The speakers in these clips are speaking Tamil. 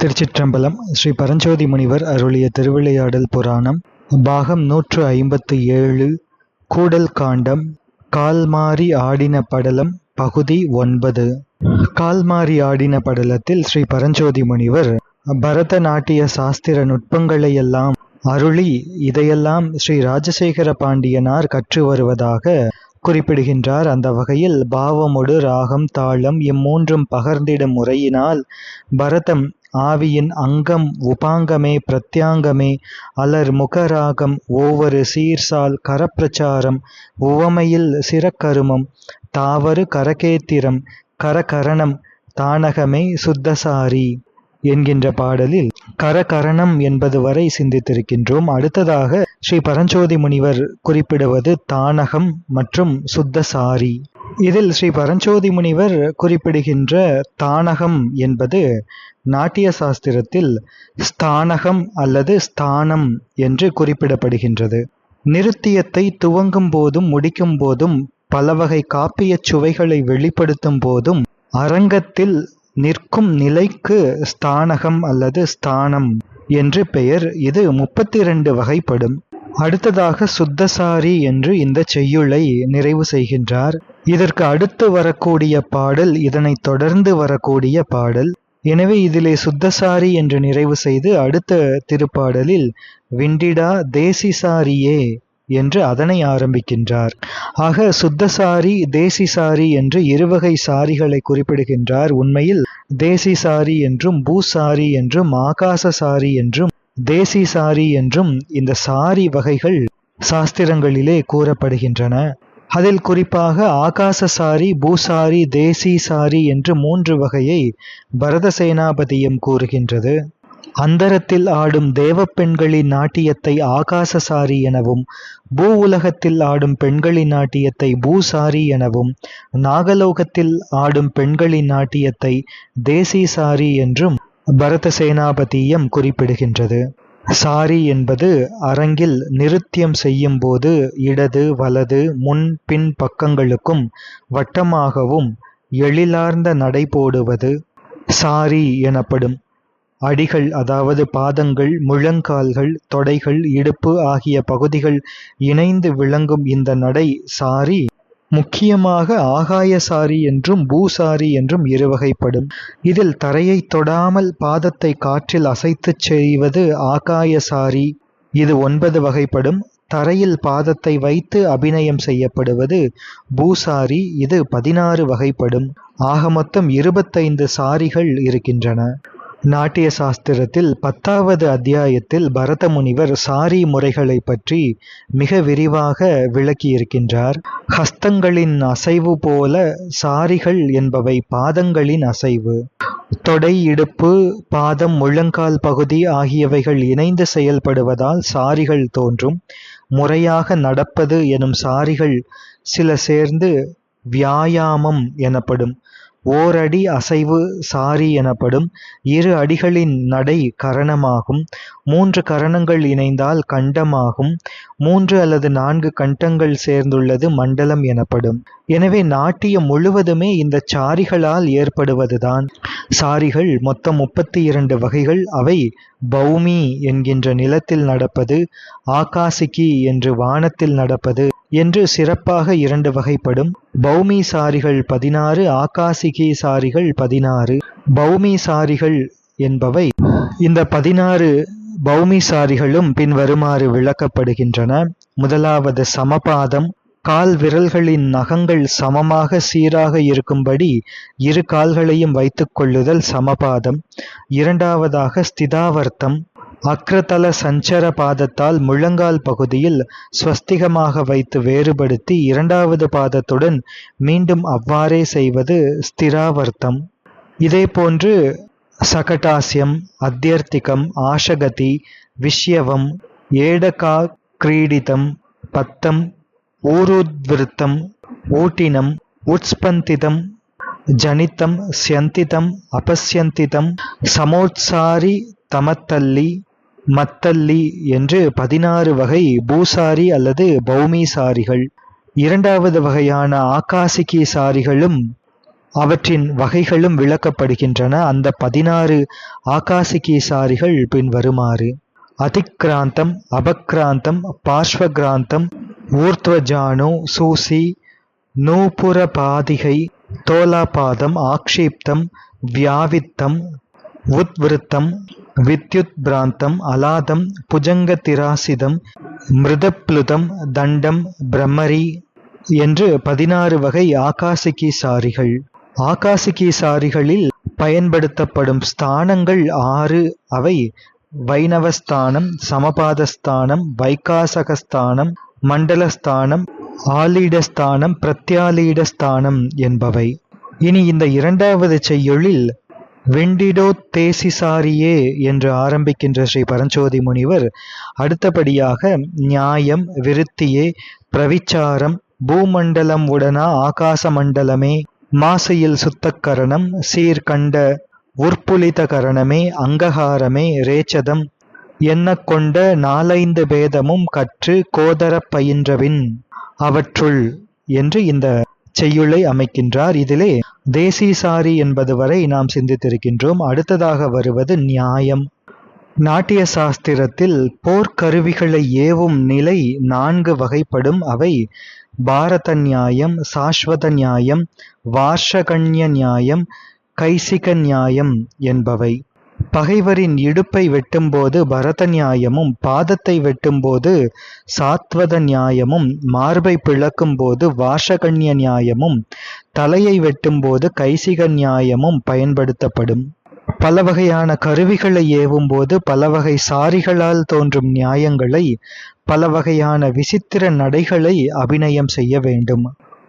திருச்சிற்றம்பலம் ஸ்ரீ பரஞ்சோதி முனிவர் அருளிய திருவிளையாடல் புராணம் பாகம் நூற்று ஐம்பத்து ஏழு கூடல் காண்டம் கால்மாரி ஆடின படலம் பகுதி ஒன்பது. கால்மாறி ஆடின படலத்தில் ஸ்ரீ பரஞ்சோதி முனிவர் பரதநாட்டிய சாஸ்திர நுட்பங்களையெல்லாம் அருளி இதையெல்லாம் ஸ்ரீ ராஜசேகர பாண்டியனார் கற்று வருவதாக குறிப்பிடுகின்றார். அந்த வகையில் பாவமொடு ராகம் தாளம் இம்மூன்றும் பகர்ந்திடும் முறையினால் பரதம் ஆவியின் அங்கம் உபாங்கமே பிரத்யாங்கமே. அலர் முகராகம் ஒவ்வொரு சீர்சால் கரப்பிரச்சாரம் உவமையில் சிறக்கருமம் தாவரு கரகேத்திரம் கரகரணம் தானகமே சுத்தசாரி என்கின்ற பாடலில் கரகரணம் என்பது வரை சிந்தித்திருக்கின்றோம். அடுத்ததாக ஸ்ரீ பரஞ்சோதி முனிவர் குறிப்பிடுவது தானகம் மற்றும் சுத்தசாரி. இதில் ஸ்ரீ பரஞ்சோதி முனிவர் குறிப்பிடுகின்ற தானகம் என்பது நாட்டிய சாஸ்திரத்தில் ஸ்தானகம் அல்லது ஸ்தானம் என்று குறிப்பிடப்படுகின்றது. நிருத்தியத்தை துவங்கும் போதும் முடிக்கும் போதும் பல வகை காப்பிய சுவைகளை வெளிப்படுத்தும் போதும் அரங்கத்தில் நிற்கும் நிலைக்கு ஸ்தானகம் அல்லது ஸ்தானம் என்று பெயர். இது முப்பத்தி இரண்டு வகைப்படும். அடுத்ததாக சுத்தசாரி என்று இந்த செய்யுளை நிறைவு செய்கின்றார். இதற்கு அடுத்து வரக்கூடிய பாடல் இதனை தொடர்ந்து வரக்கூடிய பாடல். எனவே இதிலே சுத்தசாரி என்று நிறைவு செய்து அடுத்த திருப்பாடலில் விண்டிடா தேசிசாரியே என்று அதனை ஆரம்பிக்கின்றார். ஆக சுத்தசாரி தேசிசாரி என்று இருவகை சாரிகளை குறிப்பிடுகின்றார். உண்மையில் தேசிசாரி என்றும் பூசாரி என்றும் ஆகாச சாரி என்றும் தேசிசாரி என்றும் இந்த சாரி வகைகள் சாஸ்திரங்களிலே கூறப்படுகின்றன. அதில் குறிப்பாக ஆகாச சாரி பூசாரி தேசி சாரி என்று மூன்று வகையை பரத சேனாபதியம் கூறுகின்றது. அந்தரத்தில் ஆடும் தேவப்பெண்களின் நாட்டியத்தை ஆகாச சாரி எனவும் பூ உலகத்தில் ஆடும் பெண்களின் நாட்டியத்தை பூசாரி எனவும் நாகலோகத்தில் ஆடும் பெண்களின் நாட்டியத்தை தேசி சாரி என்றும் பரத சேனாபதியம் குறிப்பிடுகின்றது. சாரி என்பது அரங்கில் நிருத்தியம் செய்யும் போது இடது வலது முன் பின் பக்கங்களுக்கும் வட்டமாகவும் எழிலார்ந்த நடை போடுவது சாரி எனப்படும். அடிகள் அதாவது பாதங்கள் முழங்கால்கள் தொடைகள் இடுப்பு ஆகிய பகுதிகள் இணைந்து விளங்கும் இந்த நடை சாரி முக்கியமாக ஆகாய சாரி என்றும் பூசாரி என்றும் இருவகைப்படும். இதில் தரையை தொடாமல் பாதத்தை காற்றில் அசைத்துச் செய்வது ஆகாய சாரி. இது ஒன்பது வகைப்படும். தரையில் பாதத்தை வைத்து அபிநயம் செய்யப்படுவது பூசாரி இது பதினாறு வகைப்படும். ஆக மொத்தம் இருபத்தைந்து சாரிகள் இருக்கின்றன. நாட்டிய சாஸ்திரத்தில் பத்தாவது அத்தியாயத்தில் பரத முனிவர் சாரி முறைகளை பற்றி மிக விரிவாக விளக்கியிருக்கின்றார். ஹஸ்தங்களின் அசைவு போல சாரிகள் என்பவை பாதங்களின் அசைவு. தொடை இடுப்பு பாதம் முழங்கால் பகுதி ஆகியவைகள் இணைந்து செயல்படுவதால் சாரிகள் தோன்றும். முறையாக நடப்பது எனும் சாரிகள் சில சேர்ந்து வியாயாமம் எனப்படும். ஓரடி அசைவு சாரி எனப்படும் இரு அடிகளின் நடை கரணமாகும். மூன்று கரணங்கள் இணைந்தால் கண்டமாகும். மூன்று அல்லது நான்கு கண்டங்கள் சேர்ந்துள்ளது மண்டலம் எனப்படும். எனவே நாட்டியம் முழுவதுமே இந்த சாரிகளால் ஏற்படுவதுதான். சாரிகள் மொத்தம் முப்பத்தி இரண்டு வகைகள். அவை பௌமி என்கின்ற நிலத்தில் நடப்பது ஆகாசிகி என்று வானத்தில் நடப்பது என்று சிறப்பாக இரண்டு வகைப்படும். பௌமி சாரிகள் பதினாறு ஆகாசிகி சாரிகள் பதினாறு. பௌமி சாரிகள் என்பவை இந்த பதினாறு பௌமிசாரிகளும் பின்வருமாறு விளக்கப்படுகின்றன. முதலாவது சமபாதம். கால் விரல்களின் நகங்கள் சமமாக சீராக இருக்கும்படி இரு கால்களையும் வைத்துக் கொள்ளுதல் சமபாதம். இரண்டாவதாக ஸ்திதாவர்த்தம். அக்ரதல சஞ்சர பாதத்தால் முழங்கால் பகுதியில் ஸ்வஸ்திகமாக வைத்து வேறுபடுத்தி இரண்டாவது பாதத்துடன் மீண்டும் அவ்வாறே செய்வது ஸ்திராவர்த்தம். இதே போன்று அத்தியர்த்திகம் ஆஷகதி விஷ்யவம் ஏடகா கிரீடிதம் பத்தம் ஊருத்விருத்தம் ஊட்டினம் உட்ஸ்பந்திதம் ஜனித்தம் ஸ்யந்திதம் அபஸ்யந்திதம் சமோத்சாரி தமத்தல்லி மத்தல்லி என்று பதினாறு வகை பூசாரி அல்லது பௌமிசாரிகள். இரண்டாவது வகையான ஆகாசிகி சாரிகளும் அவற்றின் வகைகளும் விளக்கப்படுகின்றன. அந்த பதினாறு ஆகாசிகீசாரிகள் பின்வருமாறு. அதிக்ராந்தம் அபக்ராந்தம் பார்ஸ்வகிராந்தம் ஊர்த்வஜானு சூசி நூபுரபாதிகை தோலாபாதம் ஆக்ஷிப்தம் வியாவித்தம் உத்விருத்தம் வித்யுத் பிராந்தம் அலாதம் புஜங்க திராசிதம் மிருதப்ளுதம் தண்டம் பிரம்மரி என்று பதினாறு வகை ஆகாசிகி சாரிகள் ஆகாசிகி சாரிகளில் பயன்படுத்தப்படும் ஸ்தானங்கள் ஆறு. அவை வைணவஸ்தானம் சமபாதஸ்தானம் வைகாசகஸ்தானம் மண்டலஸ்தானம் ஆலீடஸ்தானம் பிரத்யாலீடஸ்தானம் என்பவை. இனி இந்த இரண்டாவது செய்யுளில் வெண்டிடோ தேசிசாரியே என்று ஆரம்பிக்கின்ற ஸ்ரீ பரஞ்சோதி முனிவர் அடுத்தபடியாக நியாயம் விருத்தியே பிரவிச்சாரம் பூமண்டலம் உடனா ஆகாச மண்டலமே மாசையில் சுத்தக்கரணம் சீர்கண்ட உற்புலித கரணமே அங்ககாரமே ரேச்சதம். என்ன கொண்ட நாலைந்து பேதமும் கற்று கோதரப் பயின்றவின் அவற்றுள் என்று இந்த செய்யுளை அமைக்கின்றார். இதிலே தேசிசாரி என்பது வரை நாம் சிந்தித்திருக்கின்றோம். அடுத்ததாக வருவது நியாயம். நாட்டிய சாஸ்திரத்தில் போர்க்கருவிகளை ஏவும் நிலை நான்கு வகைப்படும். அவை பாரத நியாயம் சாஸ்வத நியாயம் வார்ஷகண்ய நியாயம் கைசிக நியாயம் என்பவை. பகைவரின் இடுப்பை வெட்டும்போது பரத நியாயமும் பாதத்தை வெட்டும்போது சாத்வத நியாயமும் மார்பை பிளக்கும்போது வாஷகண்ய நியாயமும் தலையை வெட்டும்போது கைசிக நியாயமும் பயன்படுத்தப்படும். பல வகையான கருவிகளை ஏவும்போது பல வகை சாரிகளால் தோன்றும் நியாயங்களை பல வகையான விசித்திர நடைகளை அபிநயம் செய்ய வேண்டும்.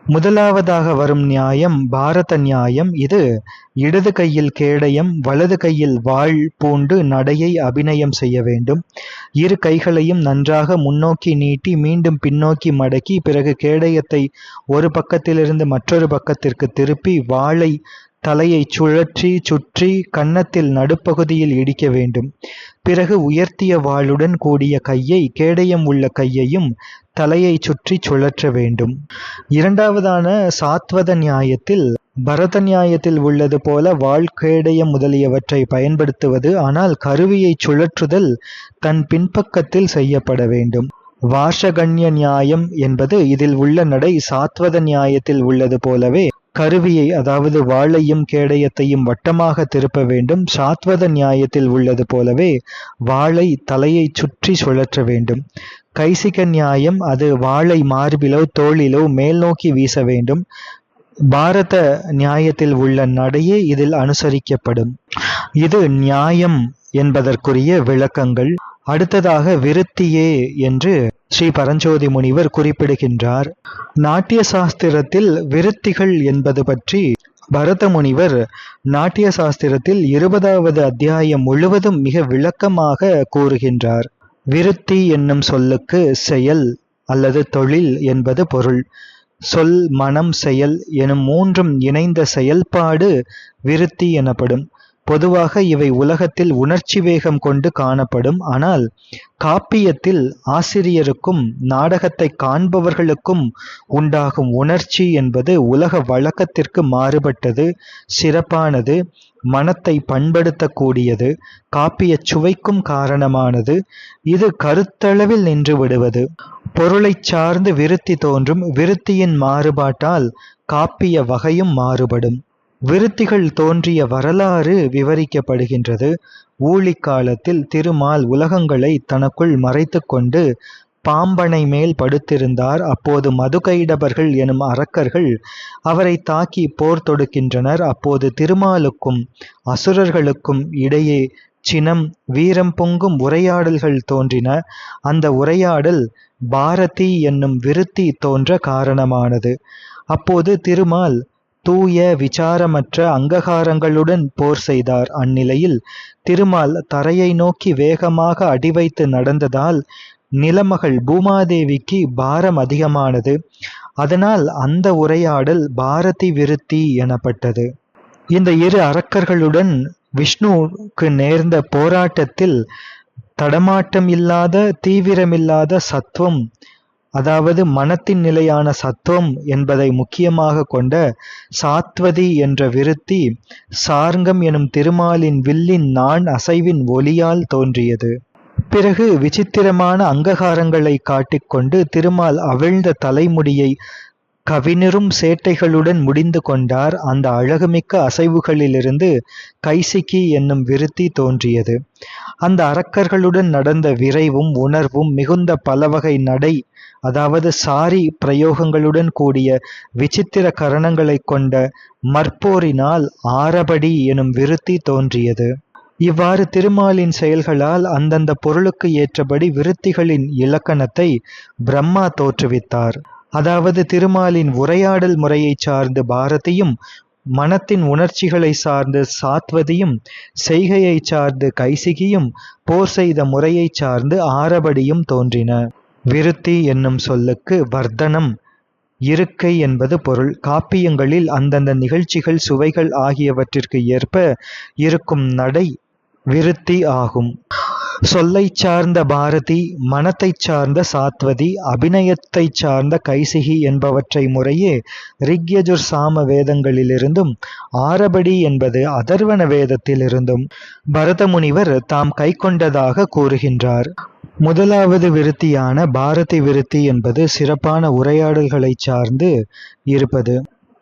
முதலாவதாக வரும் நியாயம் பாரத நியாயம். இது இடது கையில் கேடயம் வலது கையில் வாள் பூண்டு நடையை அபிநயம் செய்ய வேண்டும். இரு கைகளையும் நன்றாக முன்னோக்கி நீட்டி மீண்டும் பின்னோக்கி மடக்கி பிறகு கேடயத்தை ஒரு பக்கத்திலிருந்து மற்றொரு பக்கத்திற்கு திருப்பி வாளை தலையை சுழற்றி சுற்றி கன்னத்தில் நடுப்பகுதியில் இடிக்க வேண்டும். பிறகு உயர்த்திய வாளுடன் கூடிய கையை கேடயம் உள்ள கையையும் தலையை சுற்றி சுழற்ற வேண்டும். இரண்டாவதான சாத்வத நியாயத்தில் பரத நியாயத்தில் உள்ளது போல வாழ்கேடயம் முதலியவற்றை பயன்படுத்துவது ஆனால் கருவியை சுழற்றுதல் தன் பின்பக்கத்தில் செய்யப்பட வேண்டும். வாஷகண்ய நியாயம் என்பது இதில் உள்ள நடை சாத்வத நியாயத்தில் உள்ளது போலவே கருவியை அதாவது வாளையும் கேடயத்தையும் வட்டமாக திருப்ப வேண்டும். சாத்வத நியாயத்தில் உள்ளது போலவே வாளை தலையை சுற்றி சுழற்ற வேண்டும். கைசிக நியாயம் அது வாளை மார்பிலோ தோளிலோ மேல் நோக்கி வீச வேண்டும். பாரத நியாயத்தில் உள்ள நடையே இதில் அனுசரிக்கப்படும். இது நியாயம் என்பதற்குரிய விளக்கங்கள். அடுத்ததாக விருத்தியே என்று ஸ்ரீ பரஞ்சோதி முனிவர் குறிப்பிடுகின்றார் நாட்டிய சாஸ்திரத்தில் விருத்திகள் என்பது பற்றி பரத முனிவர் நாட்டிய சாஸ்திரத்தில் இருபதாவது அத்தியாயம் முழுவதும் மிக விளக்கமாக கூறுகின்றார். விருத்தி என்னும் சொல்லுக்கு செயல் அல்லது தொழில் என்பது பொருள். சொல் மனம் செயல் எனும் மூன்றும் இணைந்த செயல்பாடு விருத்தி எனப்படும். பொதுவாக இவை உலகத்தில் உணர்ச்சி வேகம் கொண்டு காணப்படும். ஆனால் காப்பியத்தில் ஆசிரியருக்கும் நாடகத்தை காண்பவர்களுக்கும் உண்டாகும் உணர்ச்சி என்பது உலக வழக்கத்திற்கு மாறுபட்டது சிறப்பானது மனத்தை பண்படுத்தக்கூடியது காப்பிய சுவைக்கும் காரணமானது இது கருத்தளவில் நின்று விடுவது பொருளை சார்ந்து விருத்தி தோன்றும் விருத்தியின் மாறுபாட்டால் காப்பிய வகையும் மாறுபடும். விருத்திகள் தோன்றிய வரலாறு விவரிக்கப்படுகின்றது. ஊழிக் காலத்தில் திருமால் உலகங்களை தனக்குள் மறைத்து கொண்டு பாம்பனை மேல் படுத்திருந்தார். அப்போது மதுகைடபர்கள் எனும் அரக்கர்கள் அவரை தாக்கி போர் தொடுக்கின்றனர். அப்போது திருமாலுக்கும் அசுரர்களுக்கும் இடையே சினம் வீரம் பொங்கும் உரையாடல்கள் தோன்றின. அந்த உரையாடல் பாரதி என்னும் விருத்தி தோன்ற காரணமானது. அப்போது திருமால் தூய விசாரமற்ற அங்ககாரங்களுடன் போர் செய்தார். அந்நிலையில் திருமால் தரையை நோக்கி வேகமாக அடிவைத்து நடந்ததால் நிலமகள் பூமாதேவிக்கு பாரம் அதிகமானது. அதனால் அந்த உரையாடல் பாரதி விருத்தி எனப்பட்டது. இந்த இரு அரக்கர்களுடன் விஷ்ணுவுக்கு நேர்ந்த போராட்டத்தில் தடமாட்டம் இல்லாத தீவிரமில்லாத சத்துவம் அதாவது மனத்தின் நிலையான சத்துவம் என்பதை முக்கியமாக கொண்ட சாத்வதி என்ற விருத்தி சார்ங்கம் எனும் திருமாலின் வில்லின் நான் அசைவின் ஒளியால் தோன்றியது. பிறகு விசித்திரமான அங்ககாரங்களை காட்டிக்கொண்டு திருமால் அவிழ்ந்த தலைமுடியை கவினரும் சேட்டைகளுடன் முடிந்து கொண்டார். அந்த அழகுமிக்க அசைவுகளிலிருந்து கைசிக்கி என்னும் விருத்தி தோன்றியது. அந்த அரக்கர்களுடன் நடந்த விரைவும் உணர்வும் மிகுந்த பலவகை நடை அதாவது சாரி பிரயோகங்களுடன் கூடிய விசித்திர கரணங்களைக் கொண்ட மற்போரினால் ஆரபடி எனும் விருத்தி தோன்றியது. இவ்வாறு திருமாலின் செயல்களால் அந்தந்த பொருளுக்கு ஏற்றபடி விருத்திகளின் இலக்கணத்தை பிரம்மா தோற்றுவித்தார். அதாவது திருமாலின் உரையாடல் முறையைச் சார்ந்து பாரதியும் மனத்தின் உணர்ச்சிகளை சார்ந்து சாத்வதியும் செய்கையைச் சார்ந்து கைசிகியும் போர் செய்த முறையைச் சார்ந்து ஆரபடியும் தோன்றின. விருத்தி என்னும் சொல்லுக்கு வர்த்தனம் இருக்கை என்பது பொருள். காப்பியங்களில் அந்தந்த நிகழ்ச்சிகள் சுவைகள் ஆகியவற்றிற்கு ஏற்ப இருக்கும் நடை விருத்தி ஆகும். சொல்லை சார்ந்த பாரதி மனத்தைச் சார்ந்த சாத்வதி அபிநயத்தைச் சார்ந்த கைசிகி என்பவற்றை முறையே ரிக்யஜுர் சாம வேதங்களிலிருந்தும் ஆரபடி என்பது அதர்வன வேதத்திலிருந்தும் பரதமுனிவர் தாம் கைக்கொண்டதாக கூறுகின்றார். முதலாவது விருத்தியான பாரதி விருத்தி என்பது சிறப்பான உரையாடல்களை சார்ந்து இருப்பது.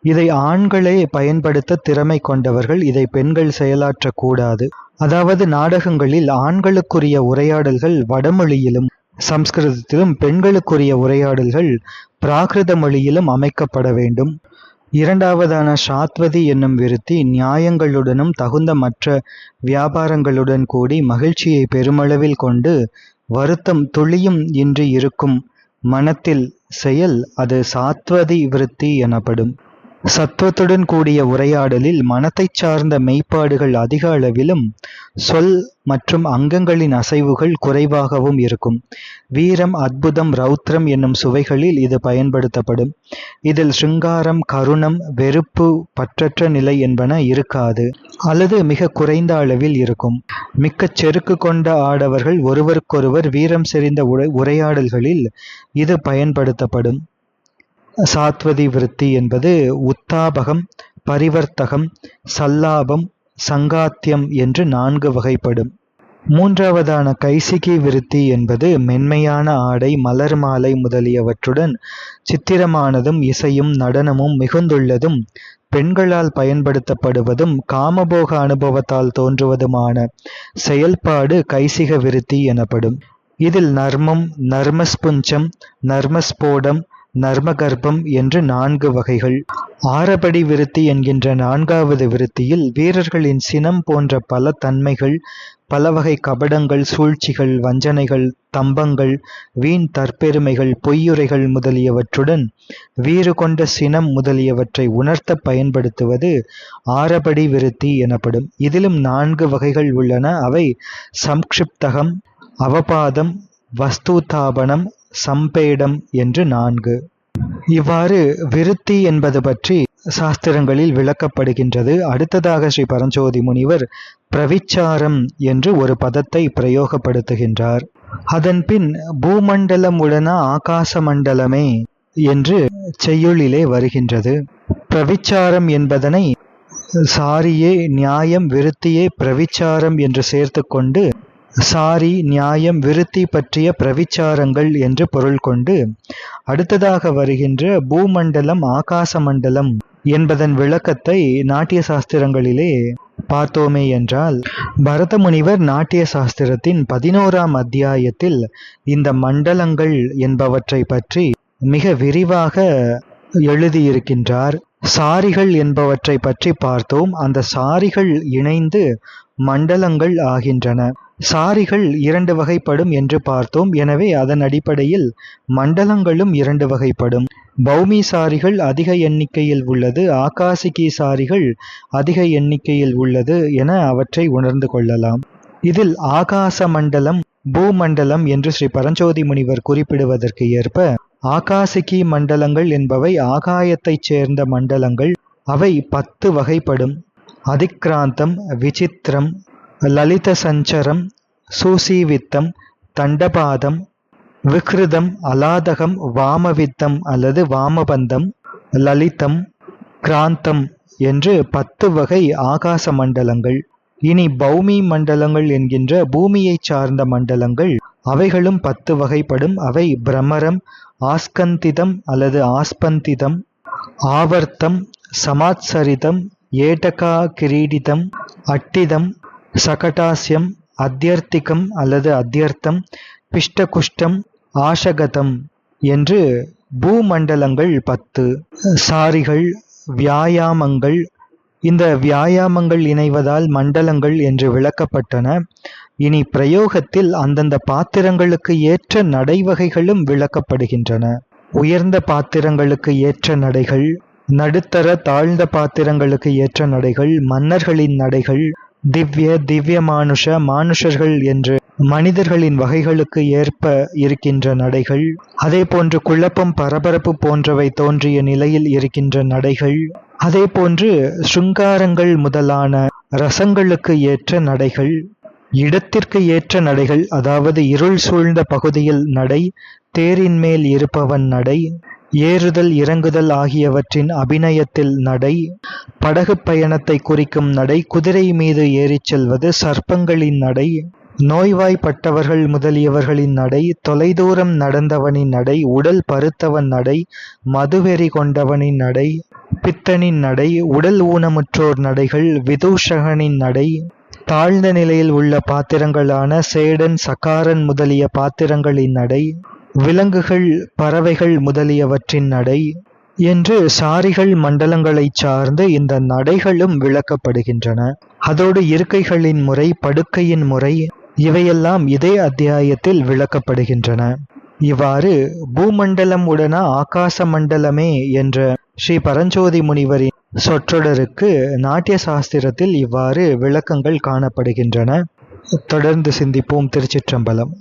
இதை ஆண்களே பயன்படுத்த திறமை கொண்டவர்கள் இதை பெண்கள் செயலாற்றக்கூடாது. அதாவது நாடகங்களில் ஆண்களுக்குரிய உரையாடல்கள் வடமொழியிலும் சம்ஸ்கிருதத்திலும் பெண்களுக்குரிய உரையாடல்கள் பிராகிருத மொழியிலும் அமைக்கப்பட வேண்டும். இரண்டாவதான சாத்வதி என்னும் விருத்தி நியாயங்களுடனும் தகுந்த மற்ற வியாபாரங்களுடன் கூடி மகிழ்ச்சியை பெருமளவில் கொண்டு வருத்தம் துளியும் இன்றி இருக்கும் மனத்தில் செயல் அது சாத்வதி விருத்தி எனப்படும். சத்துவத்துடன் கூடிய உரையாடலில் மனத்தைச் சார்ந்த மெய்ப்பாடுகள் அதிக அளவிலும் சொல் மற்றும் அங்கங்களின் அசைவுகள் குறைவாகவும் இருக்கும். வீரம் அற்புதம் ரௌத்ரம் என்னும் சுவைகளில் இது பயன்படுத்தப்படும். இதில் சிங்காரம் கருணம் வெறுப்பு பற்றற்ற நிலை என்பன இருக்காது. அல்லது மிக குறைந்த அளவில் இருக்கும். மிக்க செருக்கு கொண்ட ஆடவர்கள் ஒருவருக்கொருவர் வீரம் செறிந்த உரையாடல்களில் இது பயன்படுத்தப்படும். சாத்வதி விருத்தி என்பது உத்தாபகம் பரிவர்த்தகம் சல்லாபம் சங்காத்தியம் என்று நான்கு வகைப்படும். மூன்றாவதான கைசிகி விருத்தி என்பது மென்மையான ஆடை மலர் மாலை முதலியவற்றுடன் சித்திரமானதும் இசையும் நடனமும் மிகுந்துள்ளதும் பெண்களால் பயன்படுத்தப்படுவதும் காமபோக அனுபவத்தால் தோன்றுவதுமான செயல்பாடு கைசிக விருத்தி எனப்படும். இதில் நர்மம் நர்மஸ்புஞ்சம் நர்மஸ்போடம் நர்மகர்ப்பம் என்று நான்கு வகைகள். ஆரபடி விருத்தி என்கின்ற நான்காவது விருத்தியில் வீரர்களின் சினம் போன்ற பல தன்மைகள் பல வகை கபடங்கள் சூழ்ச்சிகள் வஞ்சனைகள் தம்பங்கள் வீண் தற்பெருமைகள் பொய்யுரைகள் முதலியவற்றுடன் வீறு கொண்ட சினம் முதலியவற்றை உணர்த்த பயன்படுத்துவது ஆரபடி விருத்தி எனப்படும். இதிலும் நான்கு வகைகள் உள்ளன. அவை சம்க்ஷிப்தகம் அவபாதம் வஸ்துதாபனம் சம்பேடம் என்று நான்கு. இவ்வாறு விருத்தி என்பது பற்றி சாஸ்திரங்களில் விளக்கப்படுகின்றது. அடுத்ததாக ஸ்ரீ பரஞ்சோதி முனிவர் பிரவிச்சாரம் என்று ஒரு பதத்தை பிரயோகப்படுத்துகின்றார். அதன் பின் பூமண்டலம் உடன ஆகாச மண்டலமே என்று செய்யுளிலே வருகின்றது. பிரவிச்சாரம் என்பதனை சாரியே நியாயம் விருத்தியே பிரவிச்சாரம் என்று சேர்த்து கொண்டு சாரி நியாயம் விருத்தி பற்றிய பிரவிச்சாரங்கள் என்று பொருள் கொண்டு அடுத்ததாக வருகின்ற பூமண்டலம் ஆகாச மண்டலம் என்பதன் விளக்கத்தை நாட்டிய சாஸ்திரங்களிலே பார்த்தோமே என்றால் பரத முனிவர் நாட்டிய சாஸ்திரத்தின் பதினோராம் அத்தியாயத்தில் இந்த மண்டலங்கள் என்பவற்றை பற்றி மிக விரிவாக எழுதியிருக்கின்றார். சாரிகள் என்பவற்றை பற்றி பார்த்தோம். அந்த சாரிகள் இணைந்து மண்டலங்கள் ஆகின்றன. சாரிகள் இரண்டு வகைப்படும் என்று பார்த்தோம். எனவே அதன் அடிப்படையில் மண்டலங்களும் இரண்டு வகைப்படும். பௌமி சாரிகள் அதிக எண்ணிக்கையில் உள்ளது. ஆகாசிகி சாரிகள் அதிக எண்ணிக்கையில் உள்ளது என அவற்றை உணர்ந்து கொள்ளலாம். இதில் ஆகாச மண்டலம் பூமண்டலம் என்று ஸ்ரீ பரஞ்சோதி முனிவர் குறிப்பிடுவதற்கு ஏற்ப ஆகாசிகி மண்டலங்கள் என்பவை ஆகாயத்தைச் சேர்ந்த மண்டலங்கள். அவை பத்து வகைப்படும். அதிக்ராந்தம் விசித்திரம் லலித சஞ்சரம் சூசீவித்தம் தண்டபாதம் விக்ருதம் அலாதகம் வாமவித்தம் அல்லது வாமபந்தம் லலிதம் கிராந்தம் என்று பத்து வகை ஆகாச மண்டலங்கள். இனி பௌமி மண்டலங்கள் என்கின்ற பூமியை சார்ந்த மண்டலங்கள். அவைகளும் பத்து வகைப்படும். அவை பிரமரம் ஆஸ்கந்திதம் அல்லது ஆஸ்பந்திதம் ஆவர்த்தம் சமாத்சரிதம் ஏட்டகா கிரீடிதம் அட்டிதம் சகடாஸ்யம் அத்தியர்த்திகம் அல்லது அத்தியர்த்தம் பிஷ்டகுஷ்டம் ஆஷகதம் என்று பூமண்டலங்கள் பத்து. சாரிகள் வியாயாமங்கள். இந்த வியாயாமங்கள் இணைவதால் மண்டலங்கள் என்று விளக்கப்பட்டன. இனி பிரயோகத்தில் அந்தந்த பாத்திரங்களுக்கு ஏற்ற நடைவகைகளும் விளக்கப்படுகின்றன. உயர்ந்த பாத்திரங்களுக்கு ஏற்ற நடைகள் நடுத்தர தாழ்ந்த பாத்திரங்களுக்கு ஏற்ற நடைகள் மன்னர்களின் நடைகள் திவ்ய திவ்ய மானுஷ மானுஷர்கள் என்று மனிதர்களின் வகைகளுக்கு ஏற்ப இருக்கின்ற நடைகள் அதே போன்று குழப்பம் பரபரப்பு போன்றவை தோன்றிய நிலையில் இருக்கின்ற நடைகள் அதே போன்று சுங்காரங்கள் முதலான ரசங்களுக்கு ஏற்ற நடைகள் இடத்திற்கு ஏற்ற நடைகள் அதாவது இருள் சூழ்ந்த பகுதியில் நடை தேரின் மேல் இருப்பவன் நடை ஏறுதல் இறங்குதல் ஆகியவற்றின் அபிநயத்தில் நடை படகு பயணத்தை குறிக்கும் நடை குதிரை மீது ஏறிச் செல்வது சர்ப்பங்களின் நடை நோய்வாய்ப்பட்டவர்கள் முதலியவர்களின் நடை தொலைதூரம் நடந்தவனின் நடை உடல் பருத்தவன் நடை மதுவெறி கொண்டவனின் நடை பித்தனின் நடை உடல் ஊனமுற்றோர் நடைகள் விதூஷகனின் நடை தாழ்ந்த நிலையில் உள்ள பாத்திரங்களான சேடன் சக்காரன் முதலிய பாத்திரங்களின் நடை விலங்குகள் பறவைகள் முதலியவற்றின் நடை என்று சாரிகள் மண்டலங்களைச் சார்ந்து இந்த நடைகளும் விளக்கப்படுகின்றன. அதோடு இருக்கைகளின் முறை படுக்கையின் முறை இவையெல்லாம் இதே அத்தியாயத்தில் விளக்கப்படுகின்றன. இவ்வாறு பூமண்டலம் உடன ஆகாச மண்டலமே என்ற ஸ்ரீ பரஞ்சோதி முனிவரின் சொற்றொடருக்கு நாட்டிய சாஸ்திரத்தில் இவ்வாறு விளக்கங்கள் காணப்படுகின்றன. தொடர்ந்து சிந்திப்போம் திருச்சிற்றம்பலம்.